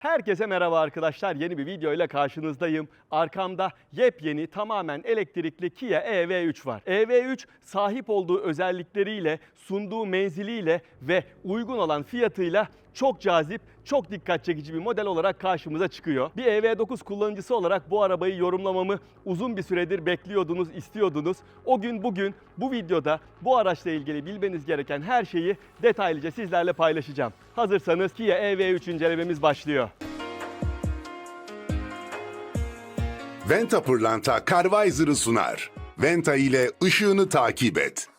Herkese merhaba arkadaşlar. Yeni bir video ile karşınızdayım. Arkamda yepyeni tamamen elektrikli Kia EV3 var. EV3 sahip olduğu özellikleriyle, sunduğu menziliyle ve uygun olan fiyatıyla çok cazip, çok dikkat çekici bir model olarak karşımıza çıkıyor. Bir EV9 kullanıcısı olarak bu arabayı yorumlamamı uzun bir süredir bekliyordunuz, istiyordunuz. O gün bugün bu videoda bu araçla ilgili bilmeniz gereken her şeyi detaylıca sizlerle paylaşacağım. Hazırsanız Kia EV3 incelememiz başlıyor. Venta Pırlanta Carvisor'ı sunar. Venta ile ışığını takip et.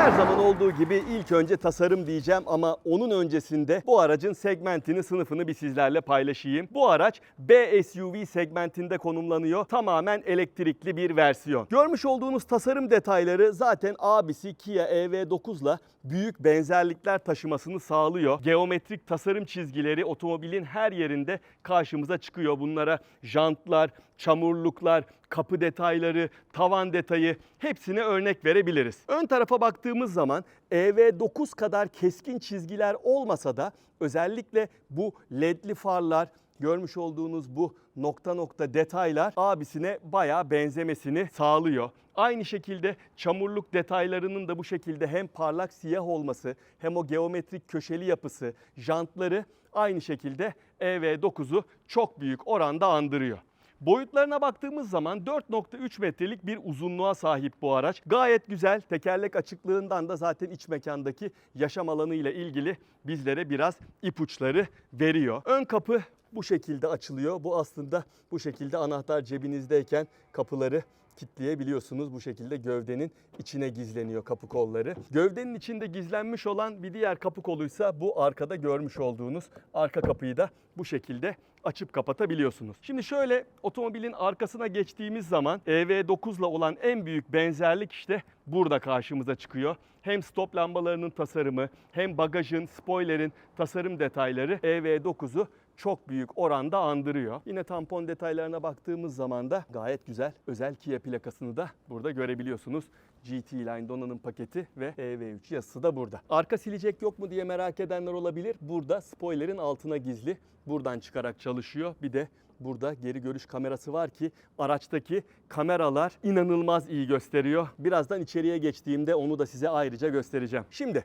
Her zaman olduğu gibi ilk önce tasarım diyeceğim ama onun öncesinde bu aracın segmentini, sınıfını bir sizlerle paylaşayım. Bu araç B SUV segmentinde konumlanıyor. Tamamen elektrikli bir versiyon. Görmüş olduğunuz tasarım detayları zaten abisi Kia EV9'la büyük benzerlikler taşımasını sağlıyor. Geometrik tasarım çizgileri otomobilin her yerinde karşımıza çıkıyor. Bunlara jantlar, çamurluklar, kapı detayları, tavan detayı hepsine örnek verebiliriz. Ön tarafa baktığımız zaman EV9 kadar keskin çizgiler olmasa da özellikle bu ledli farlar, görmüş olduğunuz bu nokta nokta detaylar abisine bayağı benzemesini sağlıyor. Aynı şekilde çamurluk detaylarının da bu şekilde hem parlak siyah olması hem o geometrik köşeli yapısı, jantları aynı şekilde EV9'u çok büyük oranda andırıyor. Boyutlarına baktığımız zaman 4.3 metrelik bir uzunluğa sahip bu araç. Gayet güzel. Tekerlek açıklığından da zaten iç mekandaki yaşam alanı ile ilgili bizlere biraz ipuçları veriyor. Ön kapı bu şekilde açılıyor. Bu aslında bu şekilde anahtar cebinizdeyken kapıları kilitleyebiliyorsunuz. Bu şekilde gövdenin içine gizleniyor kapı kolları. Gövdenin içinde gizlenmiş olan bir diğer kapı koluysa bu arkada görmüş olduğunuz arka kapıyı da bu şekilde açıp kapatabiliyorsunuz. Şimdi şöyle otomobilin arkasına geçtiğimiz zaman EV9 ile olan en büyük benzerlik işte burada karşımıza çıkıyor. Hem stop lambalarının tasarımı hem bagajın, spoilerin tasarım detayları EV9'u çok büyük oranda andırıyor. Yine tampon detaylarına baktığımız zaman da gayet güzel özel Kia plakasını da burada görebiliyorsunuz. GT Line donanım paketi ve EV3 yazısı da burada. Arka silecek yok mu diye merak edenler olabilir. Burada spoilerin altına gizli. Buradan çıkarak çalışıyor. Bir de burada geri görüş kamerası var ki araçtaki kameralar inanılmaz iyi gösteriyor. Birazdan içeriye geçtiğimde onu da size ayrıca göstereceğim. Şimdi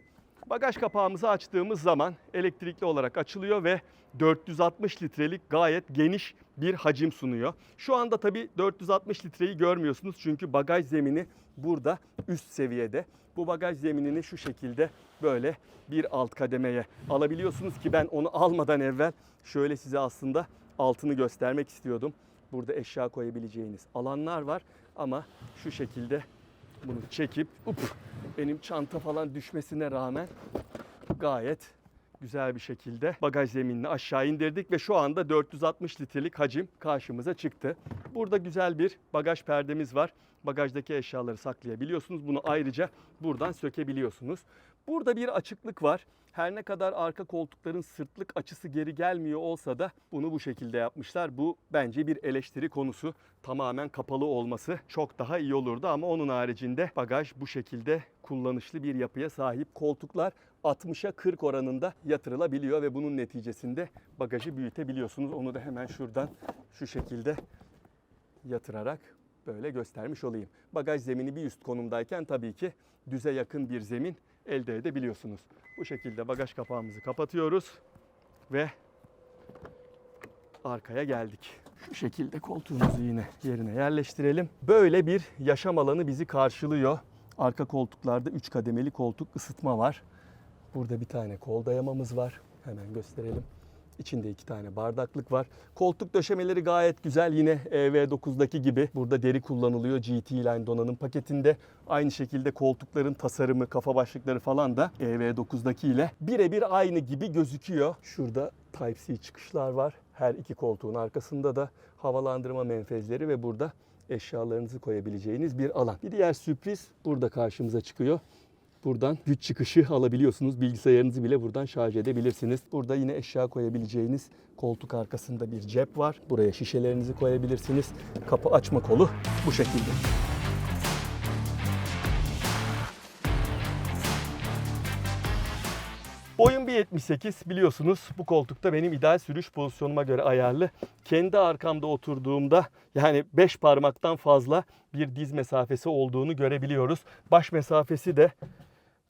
Bagaj kapağımızı açtığımız zaman elektrikli olarak açılıyor ve 460 litrelik gayet geniş bir hacim sunuyor. Şu anda tabii 460 litreyi görmüyorsunuz çünkü bagaj zemini burada üst seviyede. Bu bagaj zeminini şu şekilde böyle bir alt kademeye alabiliyorsunuz ki ben onu almadan evvel şöyle size aslında altını göstermek istiyordum. Burada eşya koyabileceğiniz alanlar var ama şu şekilde bunu çekip up, benim çanta falan düşmesine rağmen gayet güzel bir şekilde bagaj zeminini aşağı indirdik ve şu anda 460 litrelik hacim karşımıza çıktı. Burada güzel bir bagaj perdemiz var. Bagajdaki eşyaları saklayabiliyorsunuz. Bunu ayrıca buradan sökebiliyorsunuz. Burada bir açıklık var. Her ne kadar arka koltukların sırtlık açısı geri gelmiyor olsa da bunu bu şekilde yapmışlar. Bu bence bir eleştiri konusu. Tamamen kapalı olması çok daha iyi olurdu ama onun haricinde bagaj bu şekilde kullanışlı bir yapıya sahip. Koltuklar 60'a 40 oranında yatırılabiliyor ve bunun neticesinde bagajı büyütebiliyorsunuz. Onu da hemen şuradan şu şekilde yatırarak böyle göstermiş olayım. Bagaj zemini bir üst konumdayken tabii ki düze yakın bir zemin elde edebiliyorsunuz. Bu şekilde bagaj kapağımızı kapatıyoruz ve arkaya geldik. Şu şekilde koltuğumuzu yine yerine yerleştirelim. Böyle bir yaşam alanı bizi karşılıyor. Arka koltuklarda 3 kademeli koltuk ısıtma var. Burada bir tane kol dayamamız var. Hemen gösterelim. İçinde iki tane bardaklık var. Koltuk döşemeleri gayet güzel. Yine EV9'daki gibi burada deri kullanılıyor GT Line donanım paketinde. Aynı şekilde koltukların tasarımı, kafa başlıkları falan da EV9'daki ile birebir aynı gibi gözüküyor. Şurada Type-C çıkışlar var. Her iki koltuğun arkasında da havalandırma menfezleri ve burada eşyalarınızı koyabileceğiniz bir alan. Bir diğer sürpriz burada karşımıza çıkıyor. Buradan güç çıkışı alabiliyorsunuz. Bilgisayarınızı bile buradan şarj edebilirsiniz. Burada yine eşya koyabileceğiniz koltuk arkasında bir cep var. Buraya şişelerinizi koyabilirsiniz. Kapı açma kolu bu şekilde. Boyum 1.78 biliyorsunuz bu koltukta benim ideal sürüş pozisyonuma göre ayarlı. Kendi arkamda oturduğumda yani 5 parmaktan fazla bir diz mesafesi olduğunu görebiliyoruz. Baş mesafesi de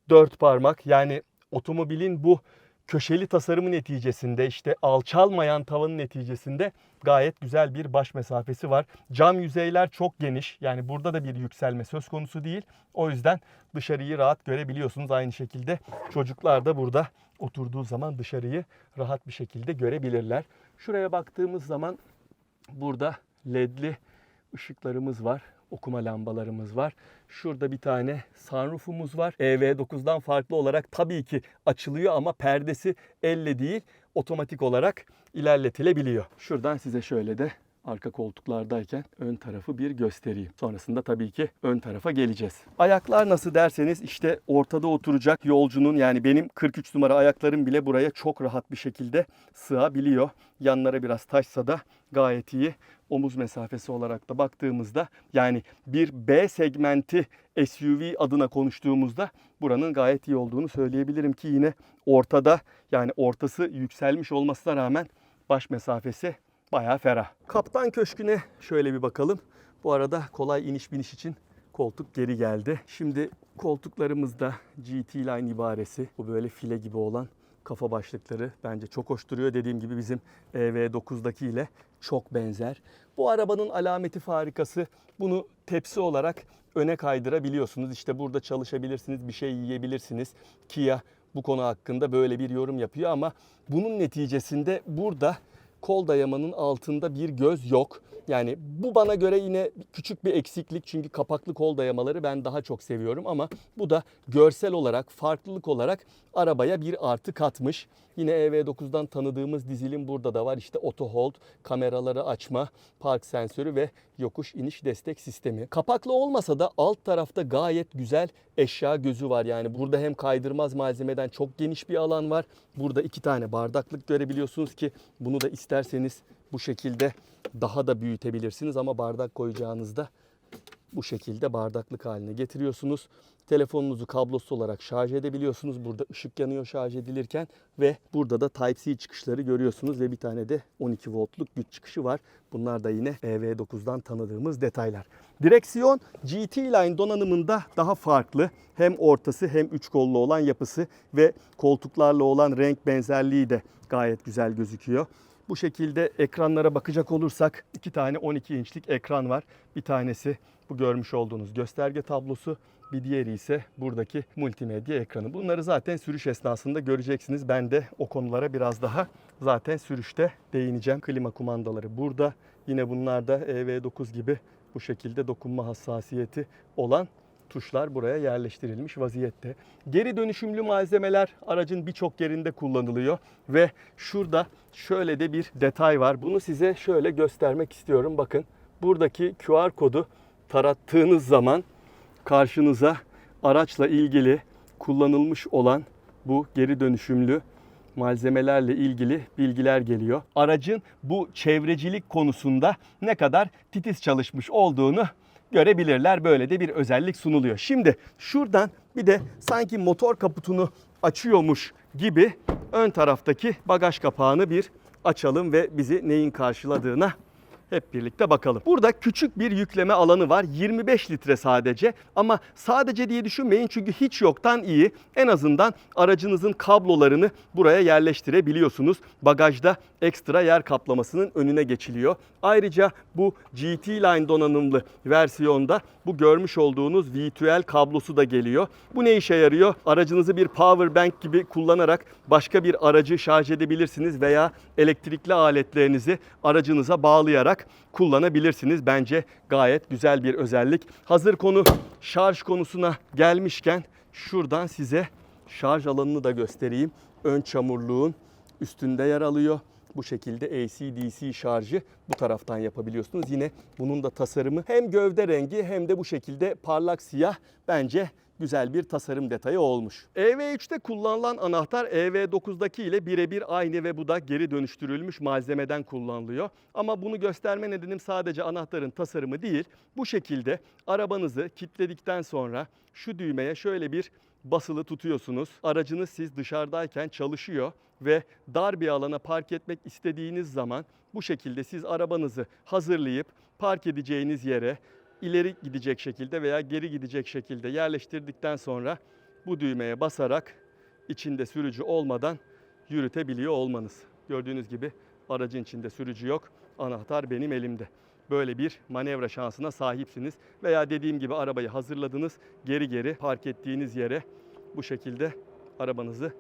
4 parmak yani otomobilin bu köşeli tasarımı neticesinde işte alçalmayan tavanın neticesinde gayet güzel bir baş mesafesi var. Cam yüzeyler çok geniş. Yani burada da bir yükselme söz konusu değil. O yüzden dışarıyı rahat görebiliyorsunuz. Aynı şekilde çocuklar da burada oturduğu zaman dışarıyı rahat bir şekilde görebilirler. Şuraya baktığımız zaman burada ledli ışıklarımız var. Okuma lambalarımız var. Şurada bir tane sunroofumuz var. EV9'dan farklı olarak tabii ki açılıyor ama perdesi elle değil otomatik olarak ilerletilebiliyor. Şuradan size şöyle de arka koltuklardayken ön tarafı bir göstereyim. Sonrasında tabii ki ön tarafa geleceğiz. Ayaklar nasıl derseniz işte ortada oturacak yolcunun yani benim 43 numara ayaklarım bile buraya çok rahat bir şekilde sığabiliyor. Yanlara biraz taşsa da gayet iyi. Omuz mesafesi olarak da baktığımızda yani bir B segmenti SUV adına konuştuğumuzda buranın gayet iyi olduğunu söyleyebilirim ki yine ortada yani ortası yükselmiş olmasına rağmen baş mesafesi bayağı ferah. Kaptan Köşkü'ne şöyle bir bakalım. Bu arada kolay iniş biniş için koltuk geri geldi. Şimdi koltuklarımızda GT Line ibaresi bu böyle file gibi olan kafa başlıkları bence çok hoş duruyor. Dediğim gibi bizim EV9'daki ile çok benzer. Bu arabanın alameti farikası bunu tepsi olarak öne kaydırabiliyorsunuz. İşte burada çalışabilirsiniz, bir şey yiyebilirsiniz. Kia bu konu hakkında böyle bir yorum yapıyor ama bunun neticesinde burada kol dayamanın altında bir göz yok. Yani bu bana göre yine küçük bir eksiklik çünkü kapaklı kol dayamaları ben daha çok seviyorum ama bu da görsel olarak, farklılık olarak arabaya bir artı katmış. Yine EV9'dan tanıdığımız dizilin burada da var. İşte auto hold, kameraları açma, park sensörü ve yokuş iniş destek sistemi. Kapaklı olmasa da alt tarafta gayet güzel eşya gözü var. Yani burada hem kaydırmaz malzemeden çok geniş bir alan var. Burada iki tane bardaklık görebiliyorsunuz ki bunu da isterseniz bu şekilde daha da büyütebilirsiniz ama bardak koyacağınızda bu şekilde bardaklık haline getiriyorsunuz. Telefonunuzu kablosuz olarak şarj edebiliyorsunuz. Burada ışık yanıyor şarj edilirken ve burada da Type-C çıkışları görüyorsunuz ve bir tane de 12 voltluk güç çıkışı var. Bunlar da yine EV9'dan tanıdığımız detaylar. Direksiyon GT Line donanımında daha farklı. Hem ortası hem üç kollu olan yapısı ve koltuklarla olan renk benzerliği de gayet güzel gözüküyor. Bu şekilde ekranlara bakacak olursak iki tane 12 inçlik ekran var. Bir tanesi bu görmüş olduğunuz gösterge tablosu. Bir diğeri ise buradaki multimedya ekranı. Bunları zaten sürüş esnasında göreceksiniz. Ben de o konulara biraz daha zaten sürüşte değineceğim. Klima kumandaları burada. Yine bunlar da EV9 gibi bu şekilde dokunma hassasiyeti olan tuşlar buraya yerleştirilmiş vaziyette. Geri dönüşümlü malzemeler aracın birçok yerinde kullanılıyor ve şurada şöyle de bir detay var. Bunu size şöyle göstermek istiyorum. Bakın buradaki QR kodu tarattığınız zaman karşınıza araçla ilgili kullanılmış olan bu geri dönüşümlü malzemelerle ilgili bilgiler geliyor. Aracın bu çevrecilik konusunda ne kadar titiz çalışmış olduğunu görebilirler. Böyle de bir özellik sunuluyor. Şimdi şuradan bir de sanki motor kaputunu açıyormuş gibi ön taraftaki bagaj kapağını bir açalım ve bizi neyin karşıladığına hep birlikte bakalım. Burada küçük bir yükleme alanı var. 25 litre sadece ama sadece diye düşünmeyin çünkü hiç yoktan iyi. En azından aracınızın kablolarını buraya yerleştirebiliyorsunuz. Bagajda ekstra yer kaplamasının önüne geçiliyor. Ayrıca bu GT Line donanımlı versiyonda bu görmüş olduğunuz V2L kablosu da geliyor. Bu ne işe yarıyor? Aracınızı bir power bank gibi kullanarak başka bir aracı şarj edebilirsiniz veya elektrikli aletlerinizi aracınıza bağlayarak kullanabilirsiniz. Bence gayet güzel bir özellik. Hazır konu şarj konusuna gelmişken şuradan size şarj alanını da göstereyim. Ön çamurluğun üstünde yer alıyor. Bu şekilde AC-DC şarjı bu taraftan yapabiliyorsunuz. Yine bunun da tasarımı hem gövde rengi hem de bu şekilde parlak siyah bence güzel bir tasarım detayı olmuş. EV3'te kullanılan anahtar EV9'daki ile birebir aynı ve bu da geri dönüştürülmüş malzemeden kullanılıyor. Ama bunu gösterme nedenim sadece anahtarın tasarımı değil. Bu şekilde arabanızı kilitledikten sonra şu düğmeye şöyle bir basılı tutuyorsunuz. Aracınız siz dışarıdayken çalışıyor ve dar bir alana park etmek istediğiniz zaman bu şekilde siz arabanızı hazırlayıp park edeceğiniz yere ileri gidecek şekilde veya geri gidecek şekilde yerleştirdikten sonra bu düğmeye basarak içinde sürücü olmadan yürütebiliyor olmanız. Gördüğünüz gibi aracın içinde sürücü yok. Anahtar benim elimde. Böyle bir manevra şansına sahipsiniz. Veya dediğim gibi arabayı hazırladınız. Geri geri park ettiğiniz yere bu şekilde arabanızı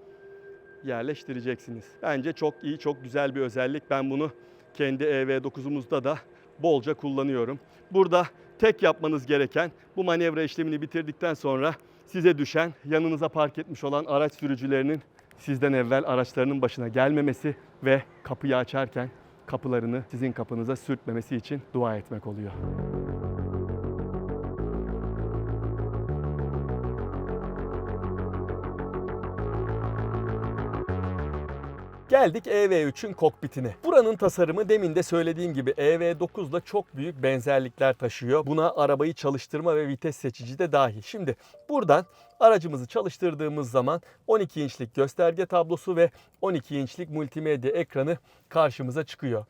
yerleştireceksiniz. Bence çok iyi, çok güzel bir özellik. Ben bunu kendi EV9'umuzda da bolca kullanıyorum. Burada tek yapmanız gereken bu manevra işlemini bitirdikten sonra size düşen yanınıza park etmiş olan araç sürücülerinin sizden evvel araçlarının başına gelmemesi ve kapıyı açarken kapılarını sizin kapınıza sürtmemesi için dua etmek oluyor. Geldik EV3'ün kokpitine. Buranın tasarımı demin de söylediğim gibi EV9 ile çok büyük benzerlikler taşıyor. Buna arabayı çalıştırma ve vites seçici de dahil. Şimdi buradan aracımızı çalıştırdığımız zaman 12 inçlik gösterge tablosu ve 12 inçlik multimedya ekranı karşımıza çıkıyor.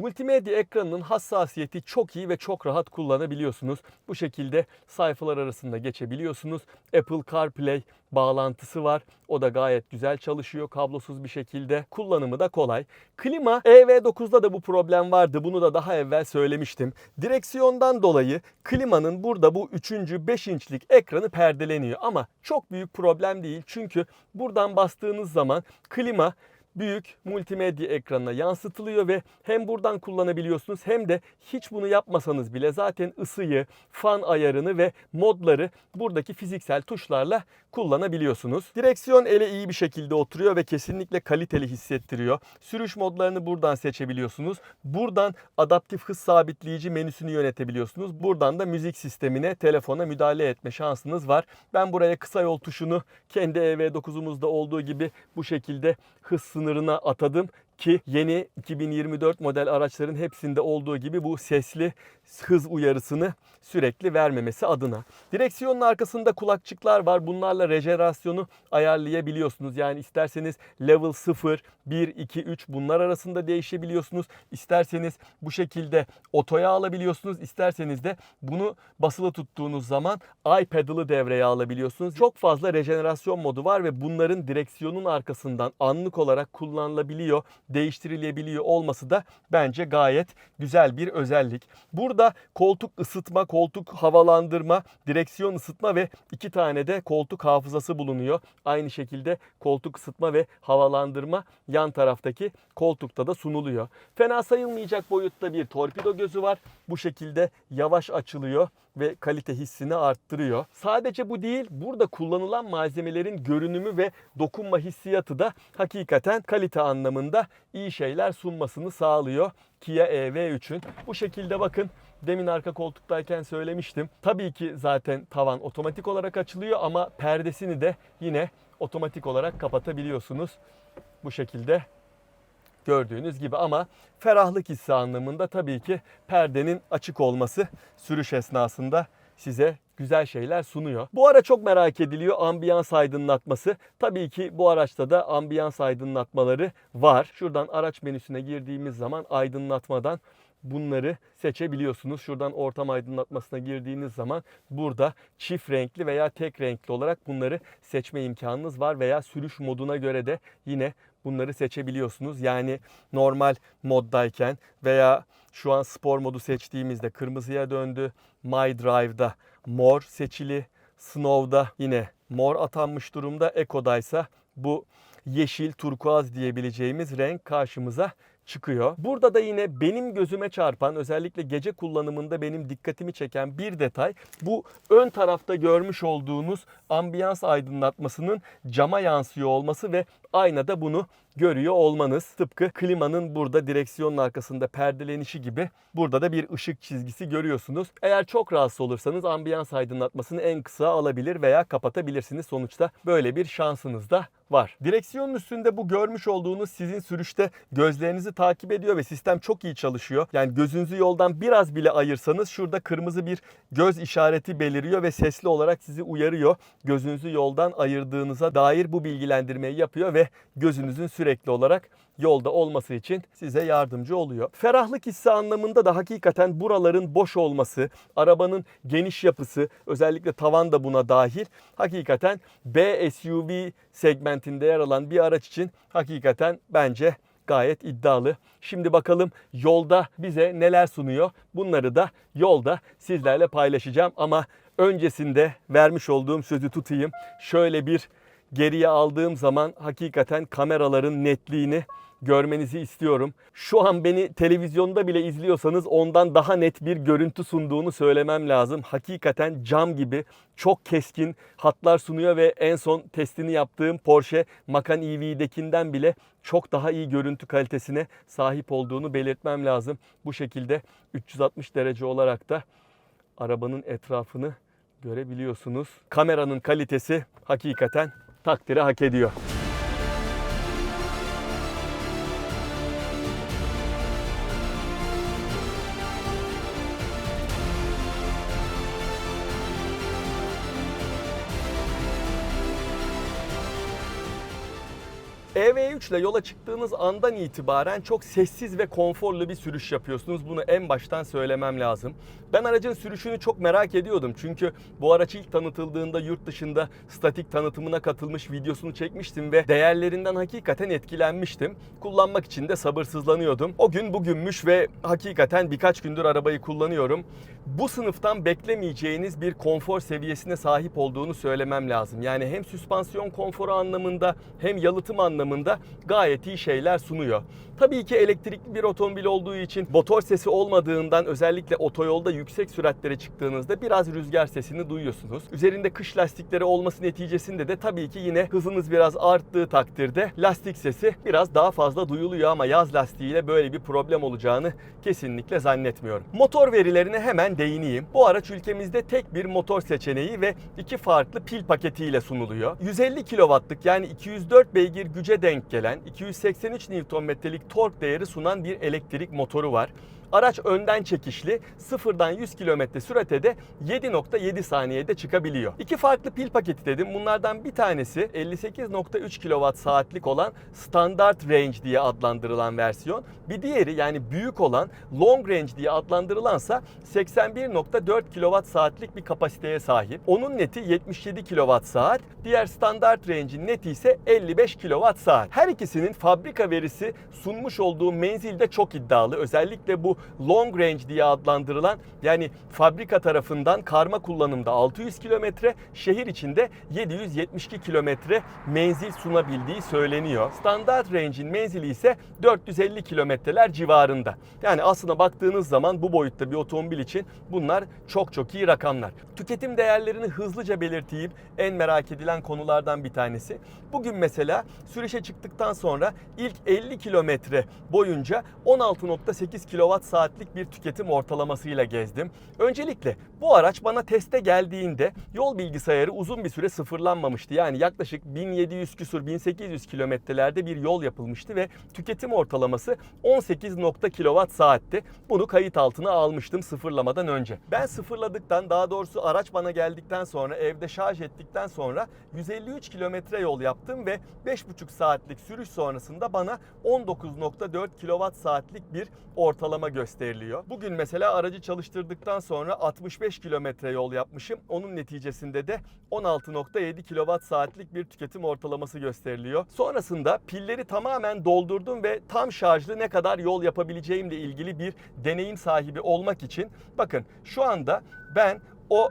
Multimedya ekranının hassasiyeti çok iyi ve çok rahat kullanabiliyorsunuz. Bu şekilde sayfalar arasında geçebiliyorsunuz. Apple CarPlay bağlantısı var. O da gayet güzel çalışıyor kablosuz bir şekilde. Kullanımı da kolay. Klima EV9'da da bu problem vardı. Bunu da daha evvel söylemiştim. Direksiyondan dolayı klimanın burada bu 3. 5 inçlik ekranı perdeleniyor. Ama çok büyük problem değil. Çünkü buradan bastığınız zaman klima büyük multimedya ekranına yansıtılıyor ve hem buradan kullanabiliyorsunuz hem de hiç bunu yapmasanız bile zaten ısıyı, fan ayarını ve modları buradaki fiziksel tuşlarla kullanabiliyorsunuz. Direksiyon ele iyi bir şekilde oturuyor ve kesinlikle kaliteli hissettiriyor. Sürüş modlarını buradan seçebiliyorsunuz. Buradan adaptif hız sabitleyici menüsünü yönetebiliyorsunuz. Buradan da müzik sistemine, telefona müdahale etme şansınız var. Ben buraya kısa yol tuşunu kendi EV9'umuzda olduğu gibi bu şekilde hız sınırına atadım ki yeni 2024 model araçların hepsinde olduğu gibi bu sesli hız uyarısını sürekli vermemesi adına. Direksiyonun arkasında kulakçıklar var. Bunlarla rejenerasyonu ayarlayabiliyorsunuz. Yani isterseniz level 0, 1, 2, 3 bunlar arasında değişebiliyorsunuz. İsterseniz bu şekilde otoya alabiliyorsunuz. İsterseniz de bunu basılı tuttuğunuz zaman iPad'lı devreye alabiliyorsunuz. Çok fazla rejenerasyon modu var ve bunların direksiyonun arkasından anlık olarak kullanılabiliyor, değiştirilebiliyor olması da bence gayet güzel bir özellik. Burada koltuk ısıtma, koltuk havalandırma, direksiyon ısıtma ve iki tane de koltuk hafızası bulunuyor. Aynı şekilde koltuk ısıtma ve havalandırma yan taraftaki koltukta da sunuluyor. Fena sayılmayacak boyutta bir torpido gözü var. Bu şekilde yavaş açılıyor ve kalite hissini arttırıyor. Sadece bu değil, burada kullanılan malzemelerin görünümü ve dokunma hissiyatı da hakikaten kalite anlamında iyi şeyler sunmasını sağlıyor. Kia EV3'ün. Bu şekilde bakın demin arka koltuktayken söylemiştim. Tabii ki zaten tavan otomatik olarak açılıyor ama perdesini de yine otomatik olarak kapatabiliyorsunuz. Bu şekilde gördüğünüz gibi ama ferahlık hissi anlamında tabii ki perdenin açık olması sürüş esnasında size güzel şeyler sunuyor. Bu ara çok merak ediliyor ambiyans aydınlatması. Tabii ki bu araçta da ambiyans aydınlatmaları var. Şuradan araç menüsüne girdiğimiz zaman aydınlatmadan bunları seçebiliyorsunuz. Şuradan ortam aydınlatmasına girdiğiniz zaman burada çift renkli veya tek renkli olarak bunları seçme imkanınız var veya sürüş moduna göre de yine bunları seçebiliyorsunuz. Yani normal moddayken veya şu an spor modu seçtiğimizde kırmızıya döndü. My Drive'da mor seçili. Snow'da yine mor atanmış durumda. Eco'daysa bu yeşil turkuaz diyebileceğimiz renk karşımıza çıkıyor. Burada da yine benim gözüme çarpan özellikle gece kullanımında benim dikkatimi çeken bir detay bu ön tarafta görmüş olduğunuz ambiyans aydınlatmasının cama yansıyor olması ve aynada bunu görüyor olmanız. Tıpkı klimanın burada direksiyonun arkasında perdelenişi gibi burada da bir ışık çizgisi görüyorsunuz. Eğer çok rahatsız olursanız ambiyans aydınlatmasını en kısa alabilir veya kapatabilirsiniz. Sonuçta böyle bir şansınız da var. Direksiyonun üstünde bu görmüş olduğunuz sizin sürüşte gözlerinizi takip ediyor ve sistem çok iyi çalışıyor. Yani gözünüzü yoldan biraz bile ayırsanız şurada kırmızı bir göz işareti beliriyor ve sesli olarak sizi uyarıyor. Gözünüzü yoldan ayırdığınıza dair bu bilgilendirmeyi yapıyor ve gözünüzün sürekli olarak yolda olması için size yardımcı oluyor. Ferahlık hissi anlamında da hakikaten buraların boş olması, arabanın geniş yapısı, özellikle tavan da buna dahil hakikaten B SUV segmentinde yer alan bir araç için hakikaten bence gayet iddialı. Şimdi bakalım yolda bize neler sunuyor. Bunları da yolda sizlerle paylaşacağım ama öncesinde vermiş olduğum sözü tutayım. Şöyle bir geriye aldığım zaman hakikaten kameraların netliğini görmenizi istiyorum. Şu an beni televizyonda bile izliyorsanız ondan daha net bir görüntü sunduğunu söylemem lazım. Hakikaten cam gibi çok keskin hatlar sunuyor ve en son testini yaptığım Porsche Macan EV'dekinden bile çok daha iyi görüntü kalitesine sahip olduğunu belirtmem lazım. Bu şekilde 360 derece olarak da arabanın etrafını görebiliyorsunuz. Kameranın kalitesi hakikaten takdiri hak ediyor. EV3 ile yola çıktığınız andan itibaren çok sessiz ve konforlu bir sürüş yapıyorsunuz. Bunu en baştan söylemem lazım. Ben aracın sürüşünü çok merak ediyordum. Çünkü bu araç ilk tanıtıldığında yurt dışında statik tanıtımına katılmış videosunu çekmiştim ve değerlerinden hakikaten etkilenmiştim. Kullanmak için de sabırsızlanıyordum. O gün bugünmüş ve hakikaten birkaç gündür arabayı kullanıyorum. Bu sınıftan beklemeyeceğiniz bir konfor seviyesine sahip olduğunu söylemem lazım. Yani hem süspansiyon konforu anlamında hem yalıtım anlamında gayet iyi şeyler sunuyor. Tabii ki elektrikli bir otomobil olduğu için motor sesi olmadığından özellikle otoyolda yüksek süratlere çıktığınızda biraz rüzgar sesini duyuyorsunuz. Üzerinde kış lastikleri olması neticesinde de tabii ki yine hızınız biraz arttığı takdirde lastik sesi biraz daha fazla duyuluyor ama yaz lastiğiyle böyle bir problem olacağını kesinlikle zannetmiyorum. Motor verilerine hemen değineyim. Bu araç ülkemizde tek bir motor seçeneği ve iki farklı pil paketiyle sunuluyor. 150 kW'lık yani 204 beygir güce denk gelen 283 Nm'lik tork değeri sunan bir elektrik motoru var. Araç önden çekişli, sıfırdan 100 km sürate de 7.7 saniyede çıkabiliyor. İki farklı pil paketi dedim. Bunlardan bir tanesi 58.3 kWh saatlik olan standart range diye adlandırılan versiyon. Bir diğeri yani büyük olan long range diye adlandırılansa 81.4 kWh saatlik bir kapasiteye sahip. Onun neti 77 kWh saat. Diğer standart range'in neti ise 55 kWh saat. Her ikisinin fabrika verisi sunmuş olduğu menzil de çok iddialı. Özellikle bu long range diye adlandırılan yani fabrika tarafından karma kullanımda 600 kilometre, şehir içinde 772 kilometre menzil sunabildiği söyleniyor. Standart range'in menzili ise 450 kilometreler civarında. Yani aslına baktığınız zaman bu boyutta bir otomobil için bunlar çok çok iyi rakamlar. Tüketim değerlerini hızlıca belirteyim. En merak edilen konulardan bir tanesi. Bugün mesela sürüşe çıktıktan sonra ilk 50 kilometre boyunca 16.8 kWh saatlik bir tüketim ortalamasıyla gezdim. Öncelikle bu araç bana teste geldiğinde yol bilgisayarı uzun bir süre sıfırlanmamıştı. Yani yaklaşık 1700 küsur 1800 kilometrelerde bir yol yapılmıştı ve tüketim ortalaması 18 kWh saatti. Bunu kayıt altına almıştım sıfırlamadan önce. Ben sıfırladıktan daha doğrusu araç bana geldikten sonra evde şarj ettikten sonra 153 kilometre yol yaptım ve 5,5 saatlik sürüş sonrasında bana 19.4 kWh saatlik bir ortalama gösteriliyor. Bugün mesela aracı çalıştırdıktan sonra 65 kilometre yol yapmışım. Onun neticesinde de 16.7 kWh saatlik bir tüketim ortalaması gösteriliyor. Sonrasında pilleri tamamen doldurdum ve tam şarjlı ne kadar yol yapabileceğimle ilgili bir deneyim sahibi olmak için bakın şu anda ben o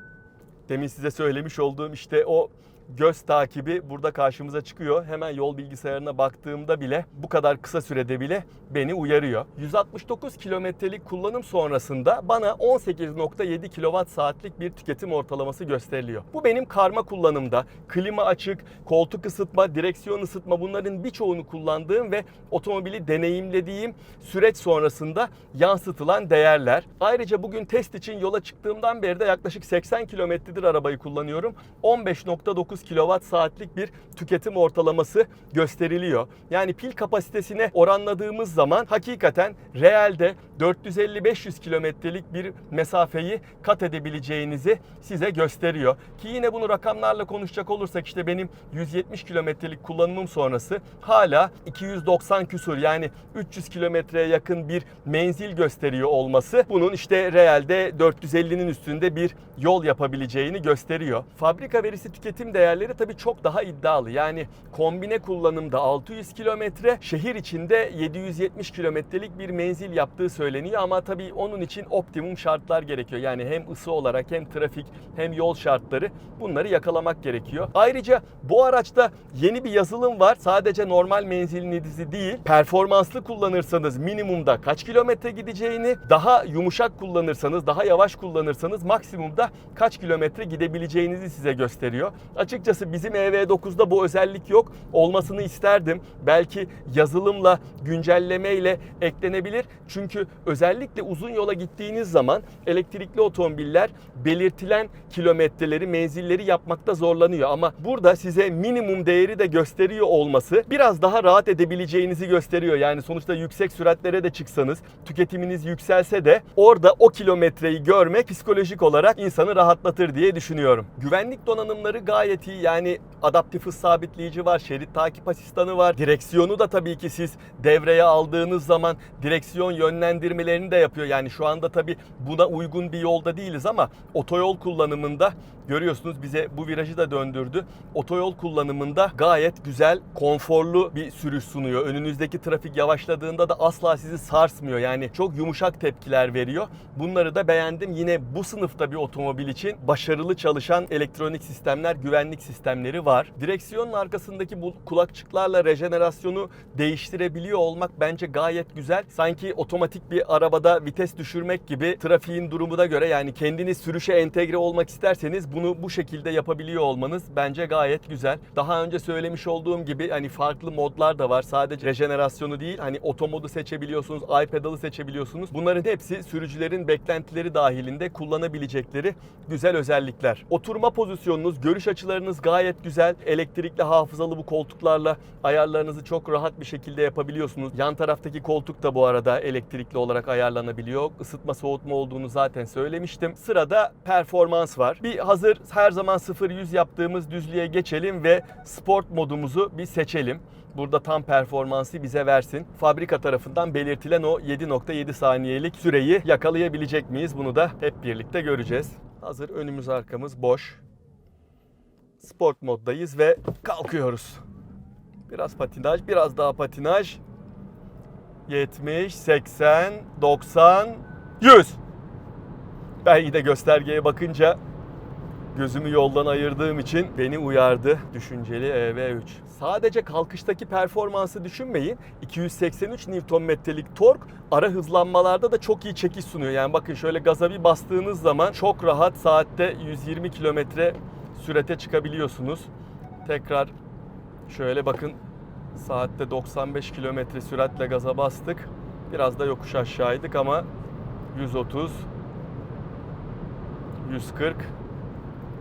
demin size söylemiş olduğum işte o göz takibi burada karşımıza çıkıyor. Hemen yol bilgisayarına baktığımda bile bu kadar kısa sürede bile beni uyarıyor. 169 kilometrelik kullanım sonrasında bana 18.7 kWh saatlik bir tüketim ortalaması gösteriliyor. Bu benim karma kullanımda klima açık, koltuk ısıtma, direksiyon ısıtma bunların birçoğunu kullandığım ve otomobili deneyimlediğim süreç sonrasında yansıtılan değerler. Ayrıca bugün test için yola çıktığımdan beri de yaklaşık 80 kilometredir arabayı kullanıyorum. 15.9 kWh saatlik bir tüketim ortalaması gösteriliyor. Yani pil kapasitesine oranladığımız zaman hakikaten realde 450-500 kilometrelik bir mesafeyi kat edebileceğinizi size gösteriyor. Ki yine bunu rakamlarla konuşacak olursak işte benim 170 kilometrelik kullanımım sonrası hala 290 küsur yani 300 kilometreye yakın bir menzil gösteriyor olması bunun işte realde 450'nin üstünde bir yol yapabileceğini gösteriyor. Fabrika verisi tüketim değerleri tabii çok daha iddialı. Yani kombine kullanımda 600 kilometre, şehir içinde 770 kilometrelik bir menzil yaptığı söyleniyor ama tabii onun için optimum şartlar gerekiyor. Yani hem ısı olarak hem trafik hem yol şartları bunları yakalamak gerekiyor. Ayrıca bu araçta yeni bir yazılım var. Sadece normal menzilinizi değil, performanslı kullanırsanız minimumda kaç kilometre gideceğini, daha yumuşak kullanırsanız, daha yavaş kullanırsanız maksimumda kaç kilometre gidebileceğinizi size gösteriyor. Açıkçası bizim EV9'da bu özellik yok. Olmasını isterdim. Belki yazılımla, güncellemeyle eklenebilir. Çünkü özellikle uzun yola gittiğiniz zaman elektrikli otomobiller belirtilen kilometreleri, menzilleri yapmakta zorlanıyor. Ama burada size minimum değeri de gösteriyor olması biraz daha rahat edebileceğinizi gösteriyor. Yani sonuçta yüksek süratlere de çıksanız, tüketiminiz yükselse de orada o kilometreyi görmek psikolojik olarak insanı rahatlatır diye düşünüyorum. Güvenlik donanımları gayet iyi. Yani adaptif hız sabitleyici var, şerit takip asistanı var. Direksiyonu da tabii ki siz devreye aldığınız zaman direksiyon yönlendirmelerini de yapıyor. Yani şu anda tabii buna uygun bir yolda değiliz ama otoyol kullanımında görüyorsunuz bize bu virajı da döndürdü. Otoyol kullanımında gayet güzel, konforlu bir sürüş sunuyor. Önünüzdeki trafik yavaşladığında da asla sizi sarsmıyor. Yani çok yumuşak tepkiler veriyor. Bunları da beğendim. Yine bu sınıfta bir otomobil için başarılı çalışan elektronik sistemler, güvenlik sistemleri var. Direksiyonun arkasındaki bu kulakçıklarla rejenerasyonu değiştirebiliyor olmak bence gayet güzel. Sanki otomatik bir arabada vites düşürmek gibi trafiğin durumuna göre yani kendiniz sürüşe entegre olmak isterseniz bunu bu şekilde yapabiliyor olmanız bence gayet güzel. Daha önce söylemiş olduğum gibi hani farklı modlar da var. Sadece rejenerasyonu değil hani otomodu seçebiliyorsunuz, iPedal'ı seçebiliyorsunuz. Bunların hepsi sürücülerin beklentileri dahilinde kullanabilecekleri güzel özellikler. Oturma pozisyonunuz, görüş açılarınız gayet güzel. Elektrikli hafızalı bu koltuklarla ayarlarınızı çok rahat bir şekilde yapabiliyorsunuz. Yan taraftaki koltuk da bu arada elektrikli olarak ayarlanabiliyor. Isıtma soğutma olduğunu zaten söylemiştim. Sırada performans var. Bir hazır her zaman 0-100 yaptığımız düzlüğe geçelim ve sport modumuzu bir seçelim. Burada tam performansı bize versin. Fabrika tarafından belirtilen o 7.7 saniyelik süreyi yakalayabilecek miyiz? Bunu da hep birlikte göreceğiz. Hazır önümüz arkamız boş. Sport moddayız ve kalkıyoruz. Biraz patinaj, biraz daha patinaj. 70, 80, 90, 100. Ben yine göstergeye bakınca gözümü yoldan ayırdığım için beni uyardı düşünceli EV3. Sadece kalkıştaki performansı düşünmeyin. 283 Nm'lik tork ara hızlanmalarda da çok iyi çekiş sunuyor. Yani bakın şöyle gaza bir bastığınız zaman çok rahat saatte 120 kilometre sürete çıkabiliyorsunuz. Tekrar şöyle bakın saatte 95 kilometre süratle gaza bastık. Biraz da yokuş aşağıydık ama 130 140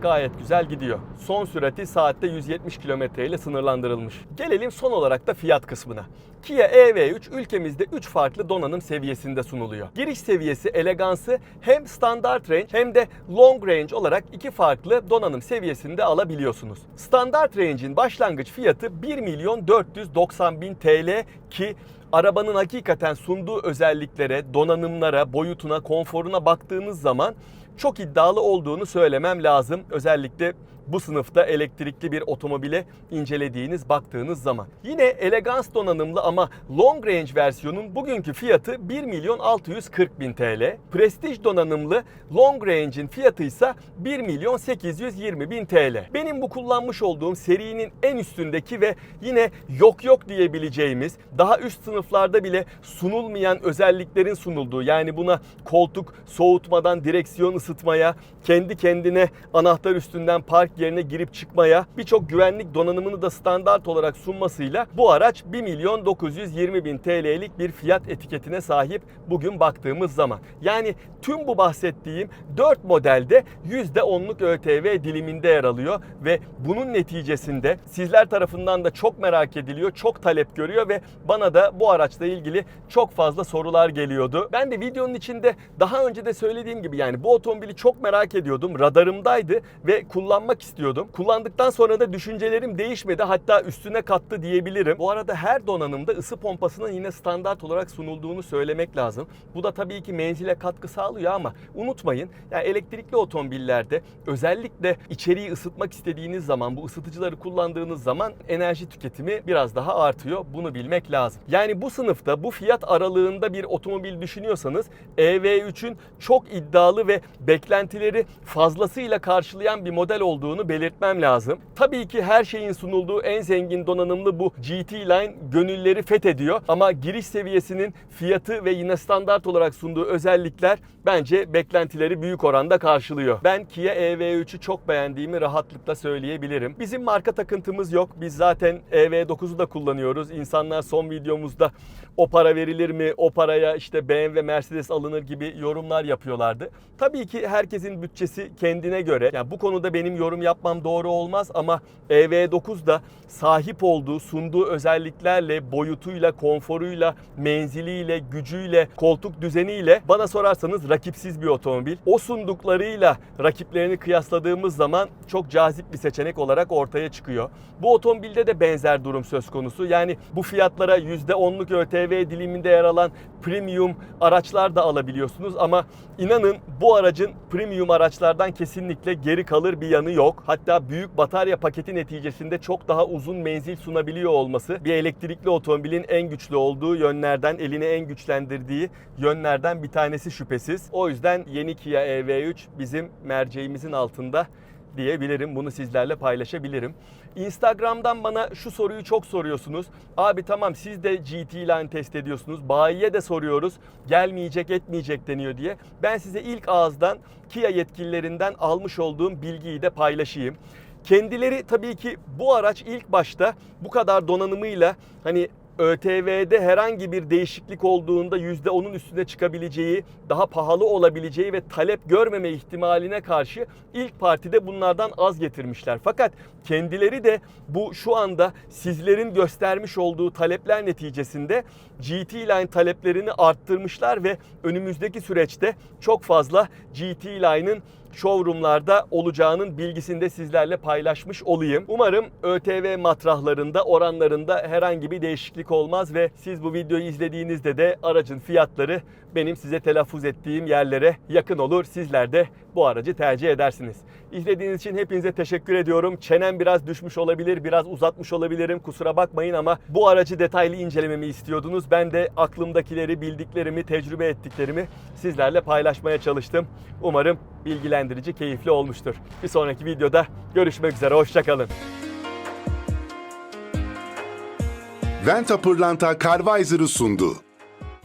gayet güzel gidiyor. Son sürati saatte 170 km ile sınırlandırılmış. Gelelim son olarak da fiyat kısmına. Kia EV3 ülkemizde 3 farklı donanım seviyesinde sunuluyor. Giriş seviyesi elegansı hem standart range hem de long range olarak iki farklı donanım seviyesinde alabiliyorsunuz. Standart range'in başlangıç fiyatı 1 milyon 490 bin TL ki arabanın hakikaten sunduğu özelliklere, donanımlara, boyutuna, konforuna baktığınız zaman çok iddialı olduğunu söylemem lazım. Özellikle bu sınıfta elektrikli bir otomobile incelediğiniz, baktığınız zaman. Yine elegans donanımlı ama long range versiyonun bugünkü fiyatı 1 milyon 640 bin TL. Prestige donanımlı long range'in fiyatı ise 1 milyon 820 bin TL. Benim bu kullanmış olduğum serinin en üstündeki ve yine yok yok diyebileceğimiz daha üst sınıflarda bile sunulmayan özelliklerin sunulduğu yani buna koltuk soğutmadan direksiyon ısıtmaya, kendi kendine anahtar üstünden park yerine girip çıkmaya, birçok güvenlik donanımını da standart olarak sunmasıyla bu araç 1 milyon 920 bin TL'lik bir fiyat etiketine sahip bugün baktığımız zaman. Yani tüm bu bahsettiğim 4 modelde %10'luk ÖTV diliminde yer alıyor ve bunun neticesinde sizler tarafından da çok merak ediliyor, çok talep görüyor ve bana da bu araçla ilgili çok fazla sorular geliyordu. Ben de videonun içinde daha önce de söylediğim gibi yani bu otomobili çok merak ediyordum. Radarımdaydı ve kullanmak istiyordum. Kullandıktan sonra da düşüncelerim değişmedi. Hatta üstüne kattı diyebilirim. Bu arada her donanımda ısı pompasının yine standart olarak sunulduğunu söylemek lazım. Bu da tabii ki menzile katkı sağlıyor ama unutmayın yani elektrikli otomobillerde özellikle içeriği ısıtmak istediğiniz zaman bu ısıtıcıları kullandığınız zaman enerji tüketimi biraz daha artıyor. Bunu bilmek lazım. Yani bu sınıfta bu fiyat aralığında bir otomobil düşünüyorsanız EV3'ün çok iddialı ve beklentileri fazlasıyla karşılayan bir model olduğunu belirtmem lazım. Tabii ki her şeyin sunulduğu en zengin donanımlı bu GT Line gönülleri fethediyor ama giriş seviyesinin fiyatı ve yine standart olarak sunduğu özellikler bence beklentileri büyük oranda karşılıyor. Ben Kia EV3'ü çok beğendiğimi rahatlıkla söyleyebilirim. Bizim marka takıntımız yok. Biz zaten EV9'u da kullanıyoruz. İnsanlar son videomuzda o para verilir mi, o paraya işte BMW, Mercedes alınır gibi yorumlar yapıyorlardı. Tabii ki herkesin bütçesi kendine göre. Yani bu konuda benim yorum yapmam doğru olmaz ama EV9 da sahip olduğu, sunduğu özelliklerle, boyutuyla, konforuyla, menziliyle, gücüyle, koltuk düzeniyle bana sorarsanız rakipsiz bir otomobil. O sunduklarıyla rakiplerini kıyasladığımız zaman çok cazip bir seçenek olarak ortaya çıkıyor. Bu otomobilde de benzer durum söz konusu. Yani bu fiyatlara %10'luk ÖTV diliminde yer alan premium araçlar da alabiliyorsunuz ama inanın bu aracın premium araçlardan kesinlikle geri kalır bir yanı yok. Hatta büyük batarya paketi neticesinde çok daha uzun menzil sunabiliyor olması bir elektrikli otomobilin en güçlü olduğu yönlerden, elini en güçlendirdiği yönlerden bir tanesi şüphesiz. O yüzden yeni Kia EV3 bizim merceğimizin altında diyebilirim. Bunu sizlerle paylaşabilirim. Instagram'dan bana şu soruyu çok soruyorsunuz. Abi tamam siz de GT Line test ediyorsunuz. Bayiye de soruyoruz. Gelmeyecek etmeyecek deniyor diye. Ben size ilk ağızdan Kia yetkililerinden almış olduğum bilgiyi de paylaşayım. Kendileri tabii ki bu araç ilk başta bu kadar donanımıyla hani ÖTV'de herhangi bir değişiklik olduğunda %10'un üstüne çıkabileceği, daha pahalı olabileceği ve talep görmeme ihtimaline karşı ilk partide bunlardan az getirmişler. Fakat kendileri de bu şu anda sizlerin göstermiş olduğu talepler neticesinde GT Line taleplerini arttırmışlar ve önümüzdeki süreçte çok fazla GT Line'ın showroomlarda olacağının bilgisini de sizlerle paylaşmış olayım. Umarım ÖTV matrahlarında, oranlarında herhangi bir değişiklik olmaz ve siz bu videoyu izlediğinizde de aracın fiyatları benim size telaffuz ettiğim yerlere yakın olur. Sizler de bu aracı tercih edersiniz. İzlediğiniz için hepinize teşekkür ediyorum. Çenem biraz düşmüş olabilir, biraz uzatmış olabilirim. Kusura bakmayın ama bu aracı detaylı incelememi istiyordunuz. Ben de aklımdakileri, bildiklerimi, tecrübe ettiklerimi sizlerle paylaşmaya çalıştım. Umarım bilgilendirici, keyifli olmuştur. Bir sonraki videoda görüşmek üzere. Hoşçakalın. Venta Pırlanta Carvisor'ı sundu.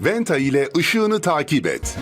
Venta ile ışığını takip et.